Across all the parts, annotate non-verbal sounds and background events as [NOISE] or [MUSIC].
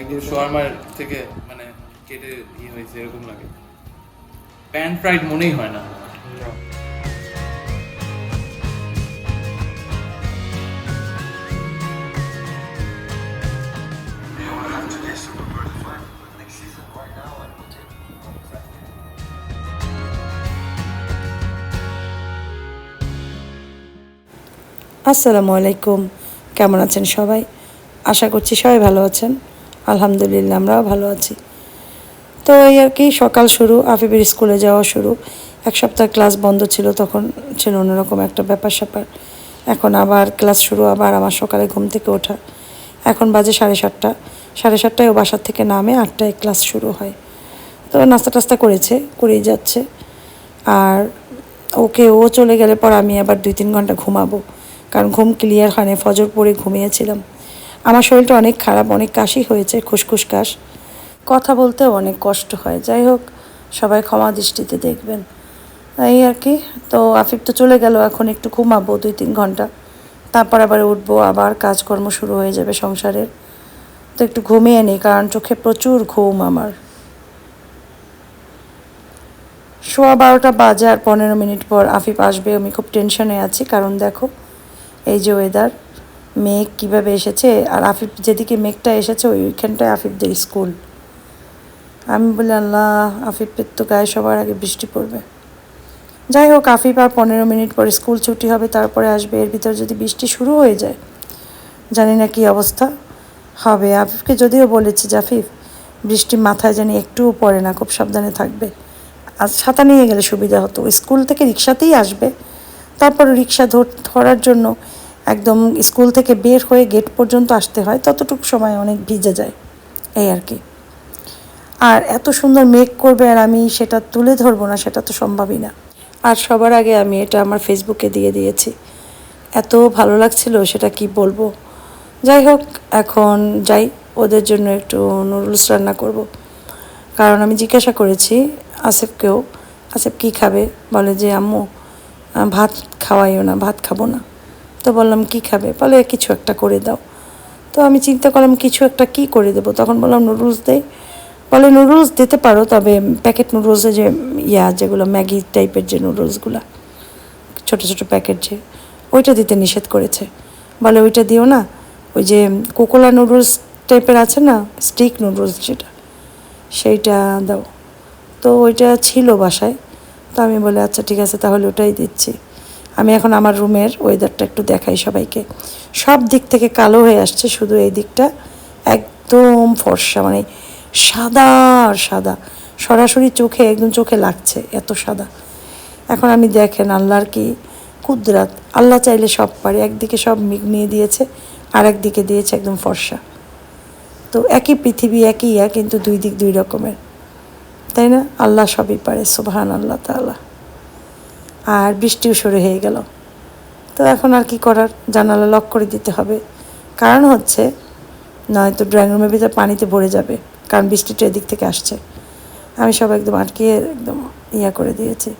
একদম শোয়ারমার থেকে মানে কেটে ইয়ে হয়েছে এরকম লাগে। প্যান ফ্রাইড মনেই হয় না। আসসালামু আলাইকুম। কেমন আছেন সবাই? আশা করছি সবাই ভালো আছেন। আলহামদুলিল্লাহ, আমরাও ভালো আছি। তো এই আর কি, সকাল শুরু আফিবের স্কুলে যাওয়া শুরু। এক সপ্তাহ ক্লাস বন্ধ ছিল তখন, ছিল অন্যরকম একটা ব্যাপার স্যাপার। এখন আবার ক্লাস শুরু, আবার আমার সকালে ঘুম থেকে ওঠা। এখন বাজে সাড়ে সাতটা। সাড়ে সাতটায় ও বাসার থেকে নামে আটটায় ক্লাস শুরু হয়। তো নাস্তা টাস্তা করেছে, করেই যাচ্ছে। আর ওকে ও চলে গেলে পর আমি আবার দুই তিন ঘণ্টা ঘুমাবো। কারণ ঘুম ক্লিয়ার হয় না ফজর পরে ঘুমিয়েছিলাম। আমার শরীরটা অনেক খারাপ, অনেক কাশি হয়েছে, খুসখুস কাশ। কথা বলতেও অনেক কষ্ট হয়। যাই হোক, সবাই ক্ষমা দৃষ্টিতে দেখবেন। এই আর কি। তো আফিফ তো চলে গেল, এখন একটু ঘুমাবো দুই তিন ঘণ্টা। তারপর আবার উঠবো, আবার কাজকর্ম শুরু হয়ে যাবে সংসারের। তো একটু ঘুমিয়ে নিই কারণ চোখে প্রচুর ঘুম আমার। সোয়া বারোটা বাজে আর পনেরো মিনিট পর আফিফ আসবে, আমি খুব টেনশনে আছি। কারণ দেখো, এই যে ওয়েদার মেঘ কীভাবে এসেছে? আর আফিফ, যেদিকে মেঘটা এসেছে, ওইখানটায় আফিফদের স্কুল। আমি বলি, আল্লাহ, আফিফের তো গায়ে সবার আগে বৃষ্টি পড়বে। যাই হোক, আফিফ আর পনেরো মিনিট পরে স্কুল ছুটি হবে, তারপরে আসবে। এর ভিতর যদি বৃষ্টি শুরু হয়ে যায়, জানি না কি অবস্থা হবে। আফিফকে যদিও বলেছি যে, আফিফ, বৃষ্টি মাথায় জানি একটুও পড়ে না, খুব সাবধানে থাকবে। আর ছাতা নিয়ে গেলে সুবিধা হতো। স্কুল থেকে রিক্সাতেই আসবে। তারপর রিক্সা ধর, ধরার জন্য একদম স্কুল থেকে বের হয়ে গেট পর্যন্ত আসতে হয়, ততটুকু সময় অনেক ভিজে যায়, এই আর কি। আর এত সুন্দর মেক করবে আর আমি সেটা তুলে ধরবো না, সেটা তো সম্ভবই না। আর সবার আগে আমি এটা আমার ফেসবুকে দিয়ে দিয়েছি। এত ভালো লাগছিল, সেটা কি বলব? যাই হোক, এখন যাই, ওদের জন্য একটু নুডলস রান্না করব। কারণ আমি জিজ্ঞাসা করেছি আসেফকেও, আসেফ কী খাবে? বলে যে, আম্মু ভাত খাওয়াইও না, ভাত খাব না। তো বললাম, কি খাবে? বলে, কিছু একটা করে দাও। তো আমি চিন্তা করলাম, কিছু একটা কি করে দেবো? তখন বললাম, নুডলস দেই বলে, নুডলস দিতে পারো, তবে প্যাকেট নুডলসে যে ইয়া, যেগুলো ম্যাগি টাইপের যে নুডলসগুলো, ছোট ছোট প্যাকেট যে, ওইটা দিতে নিষেধ করেছে। বলে, ওইটা দিও না, ওই যে কোকোলা নুডলস টাইপের আছে না, স্টিক নুডলস যেটা, সেইটা দাও। তো ওইটা ছিল বাসায়। তো আমি বলে আচ্ছা ঠিক আছে, তাহলে ওটাই দিচ্ছি। আমি এখন আমার রুমের ওয়েদারটা একটু দেখাই সবাইকে। সব দিক থেকে কালো হয়ে আসছে শুধু এই দিকটা। একদম ফর্সা মানে সাদা আর সাদা। সরাসরি চোখে, একদম চোখে লাগছে এত সাদা। এখন আমি দেখেন আল্লাহর কি কুদরাত। আল্লাহ চাইলে সব পারে, একদিকে সব মিগ নিয়ে দিয়েছে আর একদিকে দিয়েছে একদম ফর্সা। তো একই পৃথিবী একই ইয়া, কিন্তু দুই দিক দুই রকমের। তাই না? আল্লাহ সবই পারে সুবহান আল্লাহ তাআলা। আর বৃষ্টিও শুরু হয়ে গেল। তো এখন আর কি করার? জানালা লক করে দিতে হবে। কারণ হচ্ছে, নয়তো ড্রয়িং রুমের ভিতরে পানিতে ভরে যাবে, কারণ বৃষ্টিটা এদিক থেকে আসছে। আমি সব একদম আটকিয়ে একদম ইয়া করে দিয়েছি।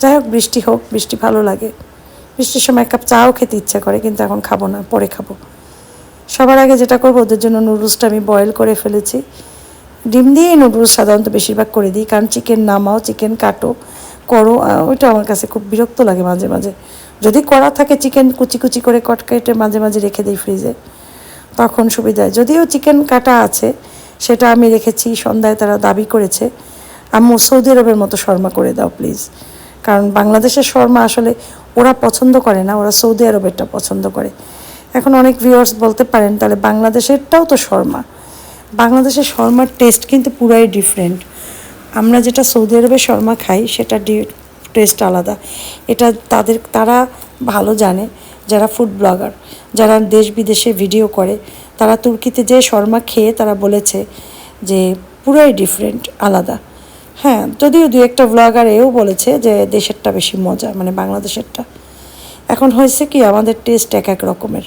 যাই হোক, বৃষ্টি হোক, বৃষ্টি ভালো লাগে। বৃষ্টির সময় এক কাপ চাও খেতে ইচ্ছা করে, কিন্তু এখন খাব না, পরে খাব। সবার আগে যেটা করব, ওদের জন্য নুডলসটা আমি বয়েল করে ফেলেছি। ডিম দিয়ে নুডলস সাধারণত বেশিরভাগ করে দিই, কারণ চিকেন নামাও চিকেন কাটো। করো ওইটা আমার কাছে খুব বিরক্ত লাগে মাঝে মাঝে। যদি করা থাকে চিকেন কুচি কুচি করে কট কেটে মাঝে মাঝে রেখে দিই ফ্রিজে, তখন সুবিধায় যদিও চিকেন কাটা আছে, সেটা আমি রেখেছি, সন্ধ্যায় তারা দাবি করেছে। আম্মু সৌদি আরবের মতো শর্মা করে দাও প্লিজ। কারণ বাংলাদেশের শর্মা আসলে ওরা পছন্দ করে না, ওরা সৌদি আরবেরটা পছন্দ করে। এখন অনেক ভিউয়ার্স বলতে পারেন, তাহলে বাংলাদেশেরটাও তো শর্মা। বাংলাদেশের শর্মার টেস্ট কিন্তু পুরাই ডিফারেন্ট আমরা যেটা সৌদি আরবে শর্মা খাই, সেটা টেস্ট আলাদা। এটা তাদের, তারা ভালো জানে যারা ফুড ব্লগার যারা দেশ বিদেশে ভিডিও করে। তারা তুর্কিতে যে শর্মা খেয়ে তারা বলেছে যে পুরোই ডিফারেন্ট আলাদা। হ্যাঁ যদিও দু একটা ব্লগার এও বলেছে যে দেশেরটা বেশি মজা মানে বাংলাদেশেরটা। এখন হয়েছে কি, আমাদের টেস্ট এক এক রকমের।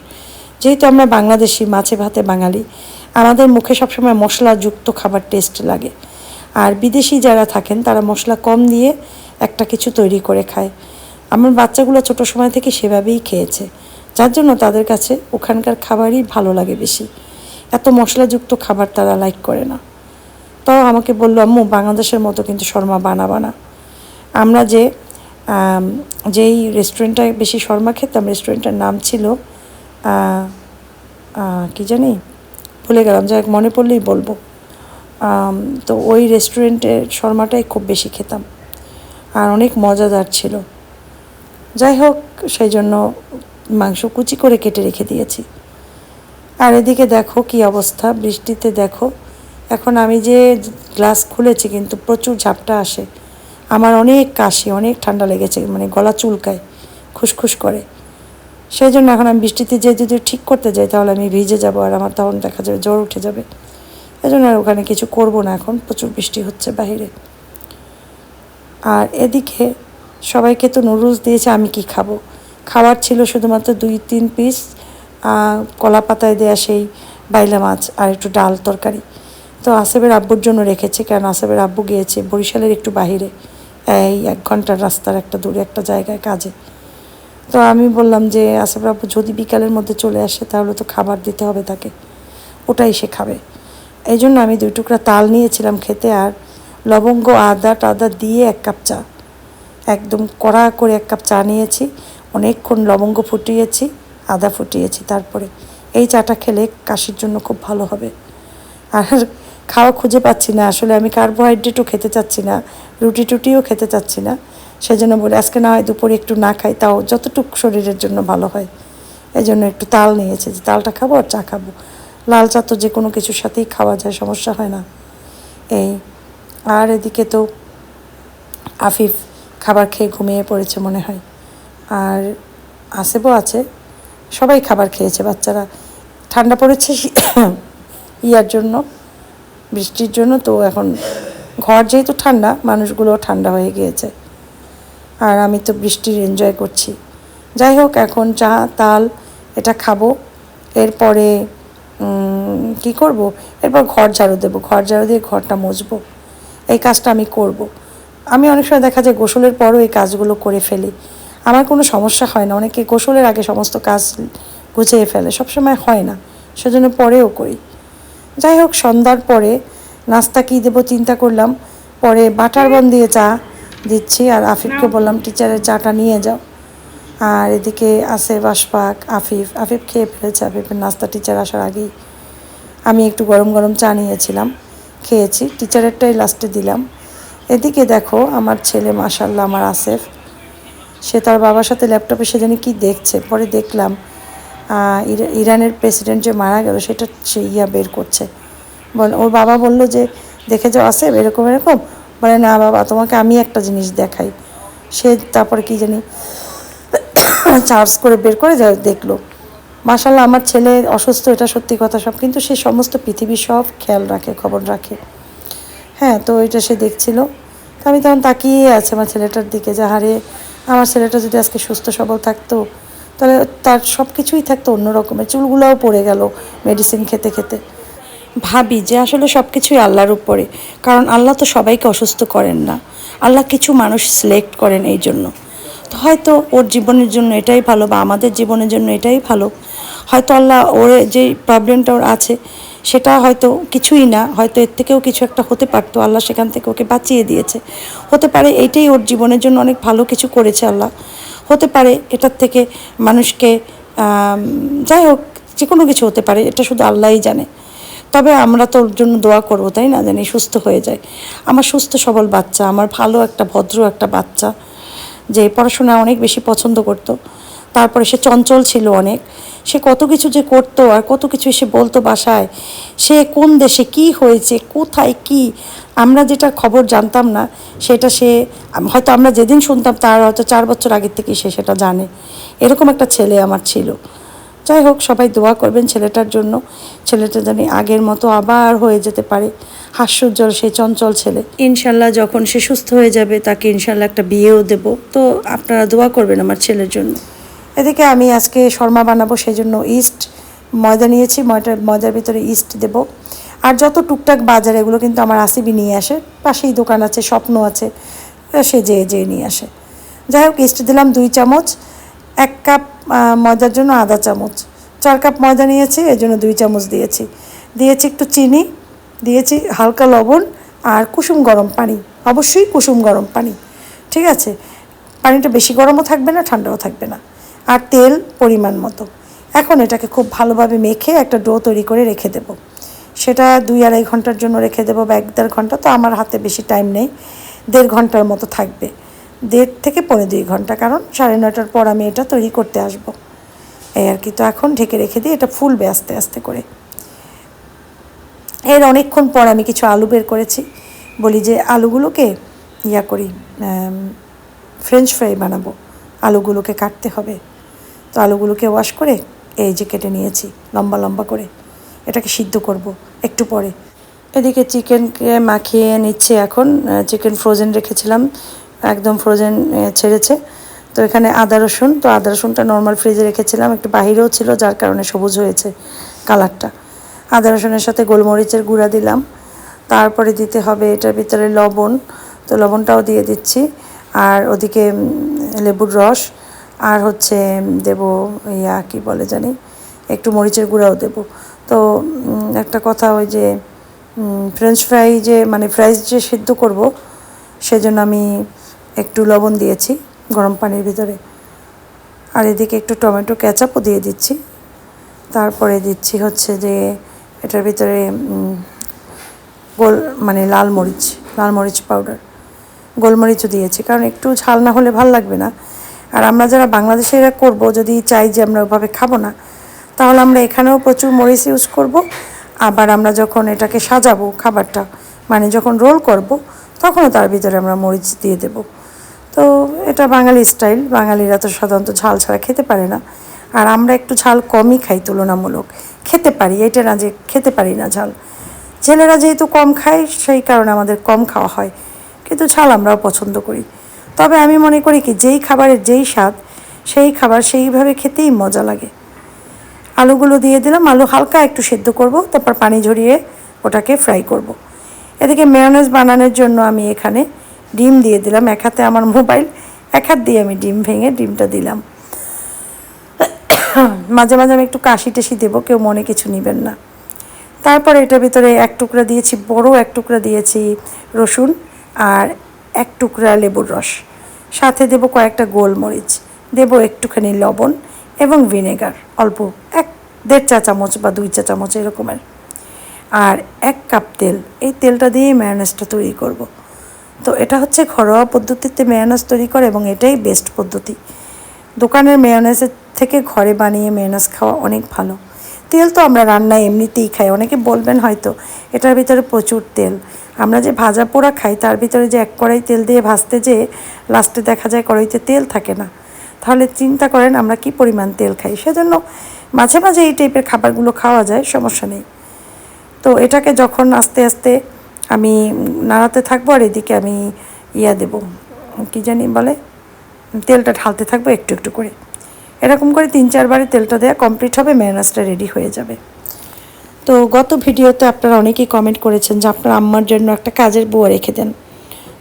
যেহেতু আমরা বাংলাদেশি, মাছে ভাতে বাঙালি, আমাদের মুখে সবসময় মশলাযুক্ত খাবার টেস্ট লাগে। আর বিদেশি যারা থাকেন, তারা মশলা কম দিয়ে একটা কিছু তৈরি করে খায়। আমার বাচ্চাগুলো ছোট সময় থেকে সেভাবেই খেয়েছে, যার জন্য তাদের কাছে ওখানকার খাবারই ভালো লাগে বেশি। এত মশলাযুক্ত খাবার তারা লাইক করে না। তাও আমাকে বলল, আম্মু, বাংলাদেশের মতো কিন্তু শর্মা বানাবা না। আমরা যে যেই রেস্টুরেন্টটায় বেশি শর্মা খেতাম রেস্টুরেন্টটার নাম ছিল কি জানি, ভুলে গেলাম, যাই মনে পড়লেই বলব। তো ওই রেস্টুরেন্টের শর্মাটাই খুব বেশি খেতাম। আর অনেক মজাদার ছিল। যাই হোক, সেই জন্য মাংস কুচি করে কেটে রেখে দিয়েছি। আর এদিকে দেখো কি অবস্থা, বৃষ্টিতে দেখো। এখন আমি যে গ্লাস খুলেছি, কিন্তু প্রচুর ঝাপটা আসে। আমার অনেক কাশি, অনেক ঠান্ডা লেগেছে মানে গলা চুলকায়, খুসখুস করে। সেই জন্য এখন আমি বৃষ্টিতে যে যদি ঠিক করতে যাই, তাহলে আমি ভিজে যাব আর আমার তখন দেখা যাবে জ্বর উঠে যাবে। এই জন্য আর ওখানে কিছু করব না এখন, প্রচুর বৃষ্টি হচ্ছে বাইরে। আর এদিকে সবাইকে তো নুডলস দিয়েছে, আমি কি খাব? খাবার ছিল শুধুমাত্র দুই, তিন পিস কলা পাতায় দেওয়া সেই বাইলা মাছ আর একটু ডাল তরকারি। তো আসেবের আব্বুর জন্য রেখেছে, কারণ আসেবের আব্বু গিয়েছে বরিশালের একটু বাহিরে, এই এক ঘণ্টার রাস্তার একটা দূরে একটা জায়গায় কাজে। তো আমি বললাম যে আসেবের আব্বু যদি বিকালের মধ্যে চলে আসে তাহলে তো খাবার দিতে হবে তাকে। ওটাই সে খাবে। এই জন্য আমি দুই টুকরা তাল নিয়েছিলাম খেতে আর লবঙ্গ, আদা টাদা দিয়ে এক কাপ চা। একদম কড়া করে এক কাপ চা নিয়েছি, অনেকক্ষণ লবঙ্গ ফুটিয়েছি, আদা ফুটিয়েছি তারপরে। এই চাটা খেলে কাশির জন্য খুব ভালো হবে। আর খাওয়া খুঁজে পাচ্ছি না, আসলে আমি কার্বোহাইড্রেটও খেতে চাচ্ছি না, রুটি টুটিও খেতে চাচ্ছি না। সেজন্য বলে আজকে না হয় দুপুরে একটু না খাই, তাও যতটুকু শরীরের জন্য ভালো হয়। এই জন্য একটু তাল নিয়েছি, যে তালটা খাব আর চা খাব। লাল চা তো যে কোনো কিছুর সাথেই খাওয়া যায়, সমস্যা হয় না। এই, আর এদিকে তো আফিফ খাবার খেয়ে ঘুমিয়ে পড়েছে মনে হয়। আর আসেবও আছে, সবাই খাবার খেয়েছে বাচ্চারা। ঠান্ডা পড়েছে ইয়ার জন্য, বৃষ্টির জন্য, তো এখন ঘর যেহেতু ঠান্ডা মানুষগুলো ঠান্ডা হয়ে গিয়েছে। আর আমি তো বৃষ্টির এনজয় করছি। যাই হোক, এখন চা, তাল, এটা খাব। এরপরে কি করব? এরপর ঘর ঝাড়ু দেবো। ঘর ঝাড়ু দিয়ে ঘরটা মুছবো। এই কাজটা আমি করব। আমি অনেক সময় দেখা যায় গোসলের পরও এই কাজগুলো করে ফেলি। আমার কোনো সমস্যা হয় না। অনেকে গোসলের আগে সমস্ত কাজ গুছিয়ে ফেলে। সবসময় হয় না। সেজন্য পরেও করি। যাই হোক সন্ধ্যার পরে নাস্তা কী দেবো চিন্তা করলাম। পরে বাটার বন দিয়ে চা দিচ্ছি। আর আফিফকে বললাম টিচারের চাটা নিয়ে যাও। আর এদিকে আছে বাসপাক, আফিফ। আফিফ খেয়ে ফেলেছে। আফিফের নাস্তা টিচার আসার আগেই আমি একটু গরম গরম চা নিয়েছিলাম, খেয়েছি। টিচারেরটাই লাস্টে দিলাম। এদিকে দেখো, আমার ছেলে মাসাল্লাহ আমার আসেফ। সে তার বাবার সাথে ল্যাপটপে সে জানি কী দেখছে। পরে দেখলাম ইরানের প্রেসিডেন্ট যে মারা গেল, সেটা সে ইয়া বের করছে। বল, ওর বাবা বলল যে দেখে যাও আসেফ? এরকম এরকম? বলে, না বাবা, তোমাকে আমি একটা জিনিস দেখাই। সে তারপরে কি জানি [COUGHS] চার্জ করে বের করে দেখল। মাসাল্লাহ আমার ছেলে অসুস্থ, এটা সত্যি কথা সব, কিন্তু সে সমস্ত পৃথিবী সব খেয়াল রাখে, খবর রাখে। হ্যাঁ তো এটা সে দেখছিল। তো আমি তখন তাকিয়ে আছে আমার ছেলেটার দিকে, যে হারে, আমার ছেলেটা যদি আজকে সুস্থ, সবল থাকতো, তাহলে তার সব কিছুই থাকতো অন্য রকমের চুলগুলোও পড়ে গেল মেডিসিন খেতে খেতে। ভাবি যে আসলে সব কিছুই আল্লাহর উপরে, কারণ আল্লাহ তো সবাইকে অসুস্থ করেন না। আল্লাহ কিছু মানুষ সিলেক্ট করেন এই জন্য। হয়তো ওর জীবনের জন্য এটাই ভালো বা আমাদের জীবনের জন্য এটাই ভালো। হয়তো আল্লাহ ওর যে প্রবলেমটা ওর আছে, সেটা হয়তো কিছুই না, হয়তো এর থেকেও কিছু একটা হতে পারতো, আল্লাহ সেখান থেকে ওকে বাঁচিয়ে দিয়েছে। হতে পারে এইটাই ওর জীবনের জন্য অনেক ভালো কিছু করেছে আল্লাহ। হতে পারে এটার থেকে মানুষকে যাই হোক যে কোনো কিছু হতে পারে, এটা শুধু আল্লাহই জানে। তবে আমরা তো ওর জন্য দোয়া করব, তাই না? জানি সুস্থ হয়ে যায়। আমার সুস্থ সবল বাচ্চা, আমার ভালো একটা, ভদ্র একটা বাচ্চা। যে পড়াশোনা অনেক বেশি পছন্দ করত। তারপরে সে চঞ্চল ছিল অনেক। সে কত কিছু যে করতো আর কত কিছু সে বলতো বাসায়, সে কোন দেশে কি হয়েছে, কোথায় কি, আমরা যেটা খবর জানতাম না, সেটা সে, হয়তো আমরা যেদিন শুনতাম তার হয়তো চার বছর আগের থেকেই সে সেটা জানে। এরকম একটা ছেলে আমার ছিল। যাই হোক, সবাই দোয়া করবেন ছেলেটার জন্য। ছেলেটা জানি আগের মতো আবার হয়ে যেতে পারে। হাস্যোজ্জ্বল, সে চঞ্চল ছেলে। ইনশাল্লাহ যখন সে সুস্থ হয়ে যাবে, তাকে ইনশাল্লাহ একটা বিয়েও দেব। তো আপনারা দোয়া করবেন আমার ছেলের জন্য। এদিকে আমি আজকে শর্মা বানাবো, সেই জন্য ইস্ট ময়দা নিয়েছি ময়দার ময়দার ভিতরে ইস্ট দেব। আর যত টুকটাক বাজার, এগুলো কিন্তু আমার আসিবি নিয়ে আসে। পাশেই দোকান আছে, স্বপ্ন আছে, সে যেয়ে যেয়ে নিয়ে আসে। যাই হোক, ইস্ট দিলাম দুই চামচ। এক কাপ ময়দার জন্য আধা চামচ। চার কাপ ময়দা নিয়েছি এই জন্য দুই চামচ দিয়েছি। দিয়েছি একটু চিনি, দিয়েছি হালকা লবণ আর কুসুম গরম পানি। অবশ্যই কুসুম গরম পানি, ঠিক আছে? পানিটা বেশি গরমও থাকবে না, ঠান্ডাও থাকবে না। আর তেল পরিমাণ মতো। এখন এটাকে খুব ভালোভাবে মেখে একটা ডো তৈরি করে রেখে দেবো। সেটা দুই আড়াই ঘণ্টার জন্য রেখে দেবো বা এক দেড় ঘণ্টা, তো আমার হাতে বেশি টাইম নেই। দেড় ঘণ্টার মতো থাকবে। দেড় থেকে পৌনে দুই ঘণ্টা, কারণ সাড়ে নটার পর আমি এটা তৈরি করতে আসব। এই আর কি, তো এখন ঢেকে রেখে দিই এটা ফুলবে আস্তে আস্তে করে। এর অনেকক্ষণ পর আমি কিছু আলু বের করেছি। বলি যে আলুগুলোকে ইয়া করি ফ্রেঞ্চ ফ্রাই বানাবো। আলুগুলোকে কাটতে হবে। তো আলুগুলোকে ওয়াশ করে এই যে কেটে নিয়েছি, লম্বা লম্বা করে। এটাকে সিদ্ধ করব একটু পরে। এদিকে চিকেনকে মাখিয়ে নিচ্ছি এখন। চিকেন ফ্রোজেন রেখেছিলাম। একদম ফ্রোজেন ছেড়েছে। তো এখানে আদা রসুন, তো আদা রসুনটা নর্মাল ফ্রিজে রেখেছিলাম, একটু বাহিরেও ছিল, যার কারণে সবুজ হয়েছে কালারটা আদা রসুনের সাথে গোলমরিচের গুঁড়া দিলাম। তারপরে দিতে হবে এটার ভিতরে লবণ, তো লবণটাও দিয়ে দিচ্ছি। আর ওদিকে লেবুর রস, আর হচ্ছে দেব ইয়া, কি বলে জানি, একটু মরিচের গুঁড়াও দেব। তো একটা কথা ওই যে ফ্রেঞ্চ ফ্রাই যে মানে ফ্রাইজ যে সিদ্ধ করব, সেজন্য আমি একটু লবণ দিয়েছি গরম পানির ভিতরে। আর এদিকে একটু টমেটো ক্যাচাপও দিয়ে দিচ্ছি। তারপরে দিচ্ছি হচ্ছে যে এটার ভিতরে গোল মানে লাল মরিচ লাল মরিচ পাউডার। গোলমরিচও দিয়েছি, কারণ একটু ঝাল না হলে ভালো লাগবে না। আর আমরা যারা বাংলাদেশে এরা করব, যদি চাই যে আমরা ওভাবে খাব না, তাহলে আমরা এখানেও প্রচুর মরিচ ইউজ করব। আবার আমরা যখন এটাকে সাজাবো খাবারটা মানে যখন রোল করব, তখনও তার ভিতরে আমরা মরিচ দিয়ে দেব। তো এটা বাঙালি স্টাইল, বাঙালিরা তো সাধারণত ঝাল ছাড়া খেতে পারে না। আর আমরা একটু ঝাল কমই খাই তুলনামূলক। খেতে পারি, এটা না যে খেতে পারি না ঝাল। ছেলেরা যেহেতু কম খায়, সেই কারণে আমাদের কম খাওয়া হয়। কিন্তু ঝাল আমরাও পছন্দ করি। তবে আমি মনে করি কি, যেই খাবারের যেই স্বাদ, সেই খাবার সেইভাবে খেতেই মজা লাগে। আলুগুলো দিয়ে দিলাম, আলু হালকা একটু সেদ্ধ করব, তারপর পানি ঝরিয়ে ওটাকে ফ্রাই করব। এদিকে মেয়নেজ বানানোর জন্য আমি এখানে ডিম দিয়ে দিলাম। এক হাতে আমার মোবাইল, এক হাত দিয়ে আমি ডিম ভেঙে ডিমটা দিলাম। মাঝে মাঝে আমি একটু কাশি টাশি দেবো, কেউ মনে কিছু নেবেন না। তারপরে এটার ভিতরে এক টুকরা দিয়েছি, বড় এক টুকরা দিয়েছি রসুন আর এক টুকরা লেবুর রস। সাথে দেবো কয়েকটা গোলমরিচ, দেবো একটুখানি লবণ এবং ভিনেগার, অল্প এক, দেড় চা চামচ বা দুই চা চামচ এরকমের। আর এক কাপ তেল, এই তেলটা দিয়েই ম্যায়োনেজটা তৈরি করব। তো এটা হচ্ছে ঘরোয়া পদ্ধতিতে মেয়োনেজ তৈরি করে এবং এটাই বেস্ট পদ্ধতি। দোকানের মেয়োনেজের থেকে ঘরে বানিয়ে মেয়োনেজ খাওয়া অনেক ভালো। তেল তো আমরা রান্নায় এমনিতেই খাই, অনেকে বলবেন হয়তো এটার ভিতরে প্রচুর তেল। আমরা যে ভাজা পোড়া খাই, তার ভিতরে যে এক কড়াই তেল দিয়ে ভাজতে যেয়ে লাস্টে দেখা যায় কড়াইতে তেল থাকে না। তাহলে চিন্তা করেন আমরা কি পরিমাণ তেল খাই? সেজন্য মাঝে মাঝে এই টাইপের খাবারগুলো খাওয়া যায়, সমস্যা নেই। তো এটাকে যখন আস্তে আস্তে আমি নাড়াতে থাকব আর এদিকে আমি ইয়া দেব, কি জানি বলে, তেলটা ঢালতে থাকব একটু একটু করে। এরকম করে তিন চারবারে তেলটা দেওয়া কমপ্লিট হবে মেয়নাজটা রেডি হয়ে যাবে। তো গত ভিডিওতে আপনারা অনেকেই কমেন্ট করেছেন যে আপনার আম্মার জন্য একটা কাজের বুয়া রেখে দেন,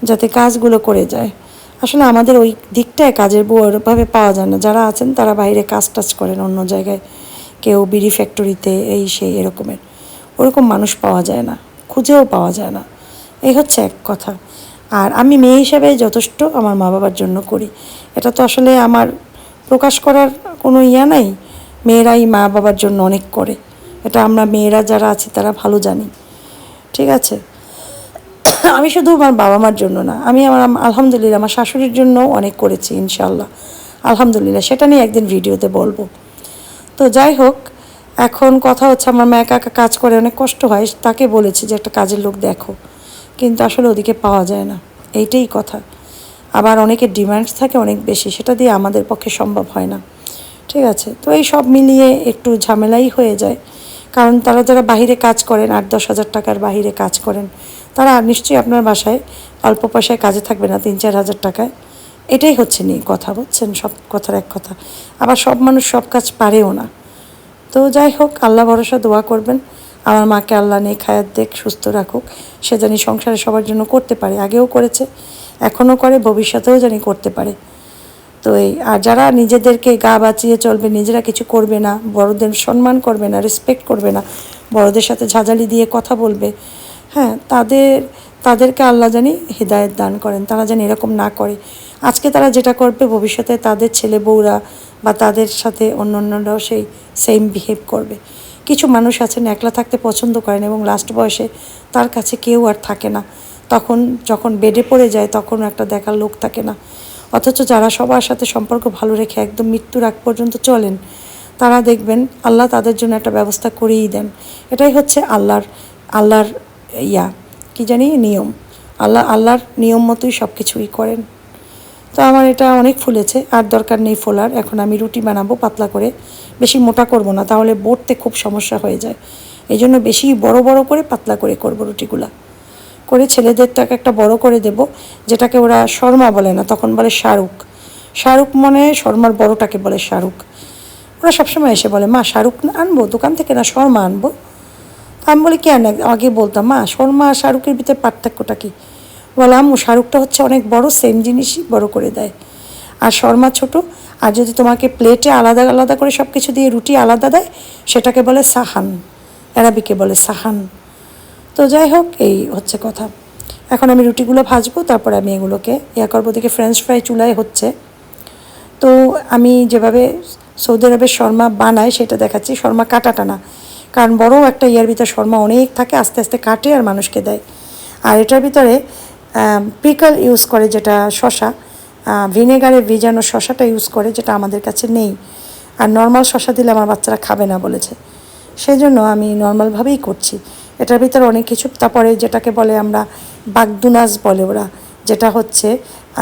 যাতে কাজগুলো করে যায়। আসলে আমাদের ওই দিকটায় কাজের ওরভাবে পাওয়া যায় না। যারা আছেন তারা বাইরে কাজ টাজ করেন অন্য জায়গায়। কেউ বিড়ি ফ্যাক্টরিতে এই সেই এরকমের। ওরকম মানুষ পাওয়া যায় না। খুঁজেও পাওয়া যায় না। এই হচ্ছে এক কথা। আর আমি মেয়ে হিসেবে যথেষ্ট আমার মা বাবার জন্য করি। এটা তো আসলে আমার প্রকাশ করার কোনো ইয়া নাই। মেয়েরাই মা বাবার জন্য অনেক করে। এটা আমরা মেয়েরা যারা আছি তারা ভালো জানি। ঠিক আছে? আমি শুধু আমার বাবা মার জন্য না, আমি আমার আম- আলহামদুলিল্লাহ আমার শাশুড়ির জন্য অনেক করেছি ইনশাল্লাহ আলহামদুলিল্লাহ, সেটা নিয়ে একদিন ভিডিওতে বলব। তো যাই হোক এখন কথা হচ্ছে আমার মা একা একা কাজ করে, অনেক কষ্ট হয়। তাকে বলেছি যে, একটা কাজের লোক দেখো। কিন্তু আসলে ওদিকে পাওয়া যায় না। এইটাই কথা। আবার অনেকের ডিমান্ডস থাকে অনেক বেশি, সেটা দিয়ে আমাদের পক্ষে সম্ভব হয় না। ঠিক আছে? তো এই সব মিলিয়ে একটু ঝামেলাই হয়ে যায়। কারণ তারা যারা বাহিরে কাজ করেন, আট দশ হাজার টাকার বাহিরে কাজ করেন, তারা নিশ্চয়ই আপনার বাসায় অল্প পয়সায় কাজে থাকবে না, তিন চার হাজার টাকায়। এটাই হচ্ছে নিয়ে কথা, বুঝছেন? সব কথার এক কথা। আবার সব মানুষ সব কাজ পারেও না। তো যাই হোক, আল্লাহ ভরসা, দোয়া করবেন। আমার মাকে আল্লাহ নেই খায়াত দেখ, সুস্থ রাখুক। সে জানি সংসারে সবার জন্য করতে পারে, আগেও করেছে, এখনও করে, ভবিষ্যতেও জানি করতে পারে। তো এই, আর যারা নিজেদেরকে গা বাঁচিয়ে চলবে, নিজেরা কিছু করবে না, বড়দের সম্মান করবে না রেসপেক্ট করবে না, বড়দের সাথে ঝাঁঝালি দিয়ে কথা বলবে হ্যাঁ তাদের, তাদেরকে আল্লাহ জানি হৃদায়ত দান করেন, তারা যেন এরকম না করে। আজকে তারা যেটা করবে, ভবিষ্যতে তাদের ছেলে বউরা বা তাদের সাথে অন্য অন্যরাও সেই সেম বিহেভ করবে। কিছু মানুষ আছেন একলা থাকতে পছন্দ করেন এবং লাস্ট বয়সে তার কাছে কেউ আর থাকে না। তখন যখন বেডে পড়ে যায় তখন একটা দেখার লোক থাকে না। অথচ যারা সবার সাথে সম্পর্ক ভালো রেখে একদম মৃত্যুর আগ পর্যন্ত চলেন, তারা দেখবেন আল্লাহ তাদের জন্য একটা ব্যবস্থা করেই দেন। এটাই হচ্ছে আল্লাহর আল্লাহর ইয়া, কি জানি? নিয়ম। আল্লাহ, আল্লাহর নিয়ম মতোই সব কিছুই করেন। তো আমার এটা অনেক ফুলেছে, আর দরকার নেই ফোলার, এখন আমি রুটি বানাবো পাতলা করে, বেশি মোটা করব না, তাহলে বড়তে খুব সমস্যা হয়ে যায়। এই জন্য বেশি বড় বড় করে পাতলা করে করব রুটিগুলা। করে ছেলেদেরটাকে একটা বড় করে দেব, যেটাকে ওরা শর্মা বলে না, তখন বলে শাহরুখ। শাহরুখ মনে শর্মার বড়টাকে বলে শাহরুখ। ওরা সবসময় এসে বলে, মা, শাহরুখ আনব? দোকান থেকে না শর্মা আনব? আমি বলি, কেন? আগে বলতাম, মা, শর্মা আর শাহরুখের ভিতরে পার্থক্যটা কি? বললাম শাহরুখটা হচ্ছে অনেক বড় সেম জিনিসই বড় করে দেয়। আর শর্মা ছোট, আর যদি তোমাকে প্লেটে আলাদা আলাদা করে সব কিছু দিয়ে রুটি আলাদা দেয়, সেটাকে বলে সাহান অ্যারাবিকে বলে সাহান। তো যাই হোক, এই হচ্ছে কথা। এখন আমি রুটিগুলো ভাজবো, তারপরে আমি এগুলোকে ইয়া করব দেখে ফ্রেঞ্চ ফ্রাই চুলায় হচ্ছে। তো আমি যেভাবে সৌদি আরবের শর্মা বানাই সেটা দেখাচ্ছি। শর্মা কাটাটা না, কারণ বড় একটা ইয়ার ভিতরে শর্মা অনেক থাকে, আস্তে আস্তে কাটে আর মানুষকে দেয়। আর এটার ভিতরে পিকল ইউজ করে যেটা শশা ভিনেগারে ভিজানো শশাটা ইউজ করে যেটা আমাদের কাছে নেই। আর নর্মাল শশা দিলে আমার বাচ্চারা খাবে না বলেছে। সেই জন্য আমি নর্মালভাবেই করছি। এটার ভিতরে অনেক কিছু, তারপরে যেটাকে বলে আমরা বাগদুনাস বলে ওরা, যেটা হচ্ছে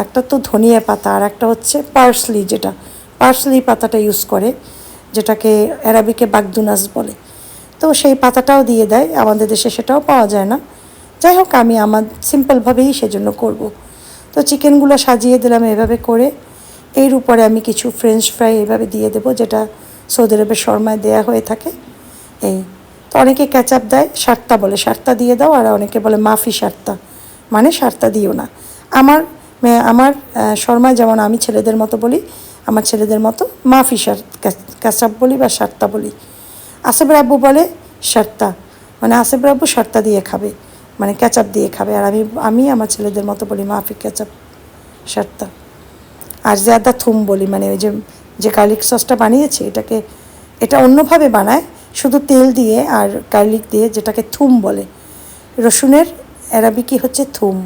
একটা তো ধনিয়া পাতা আর একটা হচ্ছে পার্সলি যেটা, পার্সলি পাতাটা ইউজ করে, যেটাকে অ্যারাবিকে বাগদুনাস বলে। তো সেই পাতাটাও দিয়ে দেয়, আমাদের দেশে সেটাও পাওয়া যায় না। যাই হোক, আমি আমার সিম্পলভাবেই সেজন্য করব। তো চিকেনগুলো সাজিয়ে দিলাম এভাবে করে। এর উপরে আমি কিছু ফ্রেঞ্চ ফ্রাই এভাবে দিয়ে দেবো, যেটা সৌদি আরবের শর্মায় দেওয়া হয়ে থাকে। এই, তো অনেকে ক্যাচাপ দেয় সারটা বলে সারটা দিয়ে দাও, আর অনেকে বলে মাফি সারটা মানে সারটা দিও না। আমার আমার শর্মায় যেমন আমি ছেলেদের মতো বলি, আমার ছেলেদের মতো মাফি সার ক্যাচাপ বলি বা সারটা বলি। আসেফের আব্বু বলে সারটা মানে আসেফের আব্বু সারটা দিয়ে খাবে। মানে ক্যাচাপ দিয়ে খাবে। আর আমি আমি আমার ছেলেদের মতো বলি মাফি ক্যাচাপ সারটা আর জ্যাদা থুম বলি মানে ওই যে যে গার্লিক সসটা বানিয়েছি, এটাকে, এটা অন্যভাবে বানায়, শুধু তেল দিয়ে আর গার্লিক দিয়ে যেটাকে থুম বলে। রসুনের অ্যারাবিকি হচ্ছে থুম।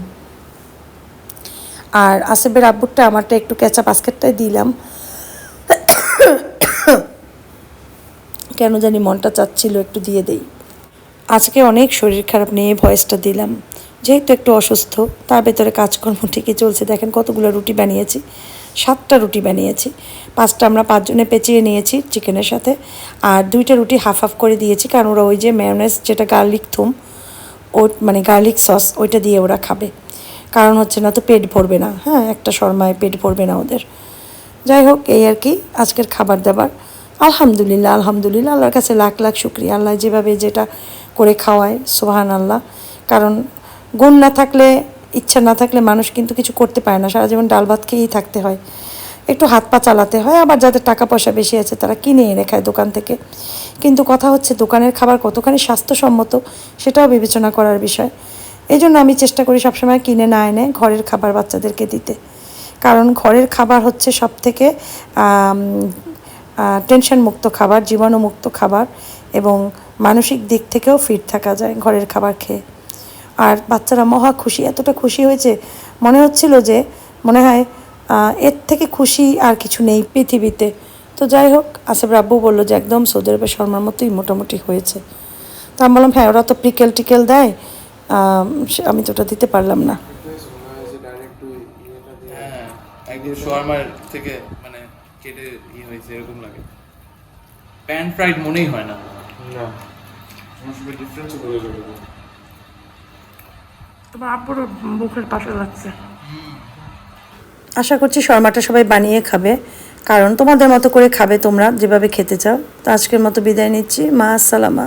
আর আসেবের আব্বুরটা, আমারটা একটু ক্যাচা বাস্কেটটাই দিলাম। কেন জানি মনটা চাচ্ছিল একটু দিয়ে দেই। আজকে অনেক শরীর খারাপ নিয়ে ভয়েসটা দিলাম। যেহেতু একটু অসুস্থ, তার ভেতরে কাজকর্ম ঠিকই চলছে। দেখেন কতগুলো রুটি বানিয়েছি, সাতটা রুটি বানিয়েছি। পাঁচটা আমরা পাঁচজনে পেঁচিয়ে নিয়েছি চিকেনের সাথে। আর দুইটা রুটি হাফ হাফ করে দিয়েছি, কারণ ওরা ওই যে ম্যায়োনেজ যেটা গার্লিক থুম ও মানে গার্লিক সস ওইটা দিয়ে ওরা খাবে। কারণ হচ্ছে না তো পেট ভরবে না। হ্যাঁ একটা শর্মায় পেট ভরবে না ওদের। যাই হোক, এই আর কি, আজকের খাবার দাবার। আলহামদুলিল্লাহ আলহামদুলিল্লাহ, আল্লাহর কাছে লাখ লাখ শুক্রিয়া। আল্লাহ যেভাবে যেটা করে খাওয়ায় সোহান আল্লাহ কারণ গুণ না থাকলে, ইচ্ছা না থাকলে মানুষ কিন্তু কিছু করতে পারে না। সারা জীবন ডাল ভাত খেয়েই থাকতে হয়। একটু হাত পা চালাতে হয়, আবার যাদের টাকা পয়সা বেশি আছে তারা কিনে এনে খায় দোকান থেকে। কিন্তু কথা হচ্ছে, দোকানের খাবার কতখানি স্বাস্থ্যসম্মত সেটাও বিবেচনা করার বিষয়। এই জন্য আমি চেষ্টা করি সবসময় কিনে না এনে ঘরের খাবার বাচ্চাদেরকে দিতে। কারণ ঘরের খাবার হচ্ছে সব থেকে টেনশন মুক্ত খাবার, জীবাণুমুক্ত খাবার। এবং মানসিক দিক থেকেও ফিট থাকা যায় ঘরের খাবার খেয়ে। আর বাচ্চারা মহা খুশি, এতটা খুশি হয়েছে মনে হচ্ছিল যে মনে হয় এর থেকে খুশি আর কিছু নেই পৃথিবীতে। তো যাই হোক, আসেফ রাব্বু বলল যে একদম সৌদি আরবের শর্মার মতোই মোটামুটি হয়েছে। তো আমি বললাম হ্যাঁ ওরা তো প্রিকেল টিকেল দেয় আমি তো ওটা দিতে পারলাম না। হ্যাঁ থেকে মানে কেটে হয়েছে, এরকম লাগে। প্যান ফ্রাইড মনেই হয় না। না। আমার সঙ্গে ডিফারেন্স বোঝা যাবে তোমার আপুরও মুখের পাশে লাগছে। আশা করছি শর্মাটা সবাই বানিয়ে খাবে। কারণ তোমাদের মতো করে খাবে তোমরা যেভাবে খেতে চাও। তো আজকের মতো বিদায় নিচ্ছি। মা আসসালামা